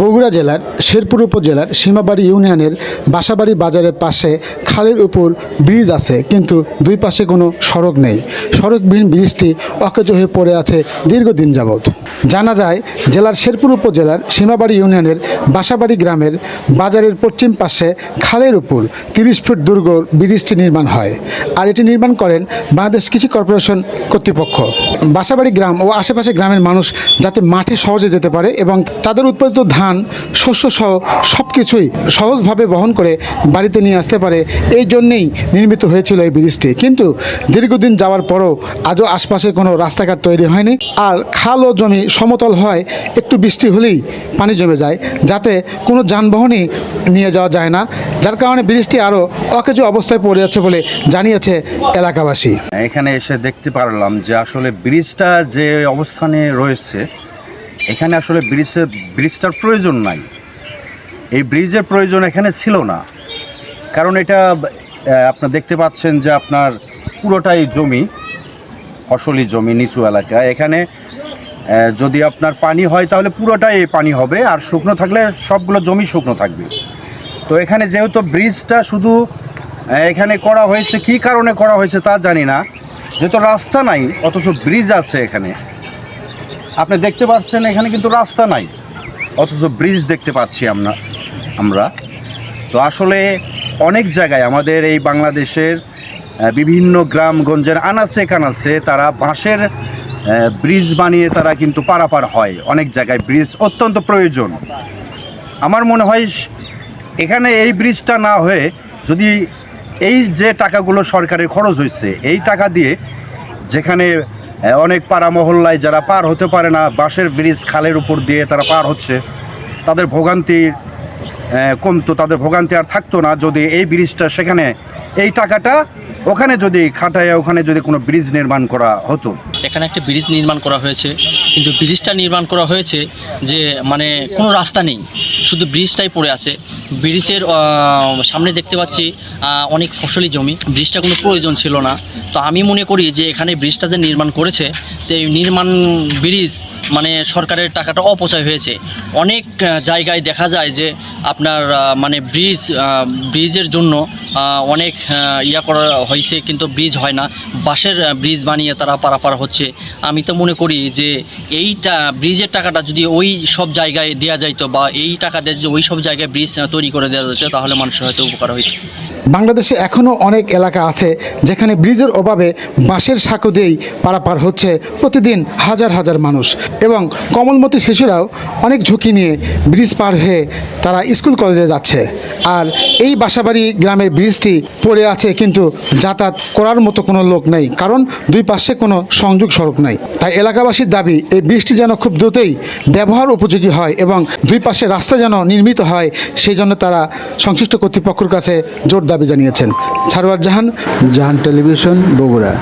বগুড়া জেলার শেরপুর উপজেলার সীমাবাড়ি ইউনিয়নের বাসাবাড়ি বাজারের পাশে খালের উপর ব্রিজ আছে, কিন্তু দুই পাশে কোনো সড়ক নেই। সড়কবিহীন ব্রিজটি অকেজ হয়ে পড়ে আছে দীর্ঘদিন যাবৎ। জানা যায়, জেলার শেরপুর উপজেলার সীমাবাড়ি ইউনিয়নের বাসাবাড়ি গ্রামের বাজারের পশ্চিম পাশে খালের উপর তিরিশ ফুট দুর্গ ব্রিজটি নির্মাণ হয়। আর এটি নির্মাণ করেন বাংলাদেশ কৃষি কর্পোরেশন কর্তৃপক্ষ। বাসাবাড়ি গ্রাম ও আশেপাশে গ্রামের মানুষ যাতে মাঠে সহজে যেতে পারে এবং তাদের উৎপাদিত ধান শস্য সহ সব কিছুই সহজভাবে বহন করে বাড়িতে নিয়ে আসতে পারে। এই জন্যেই নির্মিত হয়েছিল এই ব্রিজটি। কিন্তু দীর্ঘদিন যাওয়ার পরও আজও আশপাশে কোনো রাস্তাঘাট তৈরি হয়নি। আর খাল ও জমি সমতল হয়, একটু বৃষ্টি হলেই পানি জমে যায়, যাতে কোনো যানবাহনই নিয়ে যাওয়া যায় না। যার কারণে ব্রিজটি আরও অকেজো অবস্থায় পড়ে আছে বলে জানিয়েছে এলাকাবাসী। এখানে এসে দেখতে পারলাম যে আসলে ব্রিজটা যে অবস্থানে রয়েছে এখানে আসলে ব্রিজের ব্রিজটার প্রয়োজন নাই। এই ব্রিজের প্রয়োজন এখানে ছিল না। কারণ এটা আপনার দেখতে পাচ্ছেন যে আপনার পুরোটাই জমি, ফসলি জমি, নিচু এলাকা। এখানে যদি আপনার পানি হয় তাহলে পুরোটাই পানি হবে, আর শুকনো থাকলে সবগুলো জমি শুকনো থাকবে। তো এখানে যেহেতু ব্রিজটা শুধু এখানে করা হয়েছে, কী কারণে করা হয়েছে তা জানি না। যেহেতু রাস্তা নাই, অথচ ব্রিজ আছে এখানে। আপনি দেখতে পাচ্ছেন এখানে কিন্তু রাস্তা নাই। অথচ ব্রিজ দেখতে পাচ্ছি আমরা আমরা। তো আসলে অনেক জায়গায় আমাদের এই বাংলাদেশের বিভিন্ন গ্রামগঞ্জের আনাচে কানাচে তারা বাঁশের ব্রিজ বানিয়ে তারা কিন্তু পারাপার হয়। অনেক জায়গায় ব্রিজ অত্যন্ত প্রয়োজন। আমার মনে হয় এখানে এই ব্রিজটা না হয়ে যদি এই যে টাকাগুলো সরকারের খরচ হয়েছে, এই টাকা দিয়ে যেখানে অনেক পাড়া মহল্লায় যারা পার হতে পারে না, বাঁশের ব্রিজ খালের উপর দিয়ে তারা পার হচ্ছে, তাদের ভোগান্তি কমতো, তাদের ভোগান্তি আর থাকতো না। যদি এই ব্রিজটা সেখানে, এই টাকাটা ওখানে যদি খাটায়, ওখানে যদি কোনো ব্রিজ নির্মাণ করা হতো। এখানে একটা ব্রিজ নির্মাণ করা হয়েছে, কিন্তু ব্রিজটা নির্মাণ করা হয়েছে যে মানে কোনো রাস্তা নেই। শুধু ব্রিজটাই পড়ে আছে। ব্রিজের সামনে দেখতে পাচ্ছি অনেক ফসলি জমি। ব্রিজটা কোনো প্রয়োজন ছিল না। তো আমি মনে করি যে এখানে ব্রিজটা যে নির্মাণ করেছে, তো এই নির্মাণ ব্রিজ মানে সরকারের টাকাটা অপচয় হয়েছে। অনেক জায়গায় দেখা যায় যে আপনার মানে ব্রিজ ব্রিজের জন্য অনেক ইয়া করা হয়েছে কিন্তু ব্রিজ হয় না। বাঁশের ব্রিজ বানিয়ে তারা পারাপার হচ্ছে। আমি তো মনে করি যে এইটা, ব্রিজের টাকাটা যদি ওই সব জায়গায় দেওয়া যাইতো বা এই টাকা দিয়ে যদি ওই সব জায়গায় ব্রিজ তৈরি করে দেওয়া যেত, তাহলে মানুষের হয়তো উপকার হইতো। বাংলাদেশে এখনও অনেক এলাকা আছে যেখানে ব্রিজের অভাবে বাঁশের সাঁকো দিয়েই পারাপার হচ্ছে প্রতিদিন হাজার হাজার মানুষ। এবং কমলমতি শিশুরাও অনেক ঝুঁকি নিয়ে ব্রিজ পার হয়ে তারা স্কুল কলেজে যাচ্ছে। আর এই বাসাবাড়ি গ্রামের ব্রিজটি পড়ে আছে কিন্তু যাতায়াত করার মতো কোনো লোক নেই, কারণ দুই পাশে কোনো সংযোগ সড়ক নাই। তাই এলাকাবাসীর দাবি, এই ব্রিজটি যেন খুব দ্রুতই ব্যবহার উপযোগী হয় এবং দুই পাশে রাস্তা যেন নির্মিত হয়, সেই জন্য তারা সংশ্লিষ্ট কর্তৃপক্ষের কাছে জোর দাবি জানিয়েছেন। ছারওয়ার জাহান জাহান টেলিভিশন বগুড়া।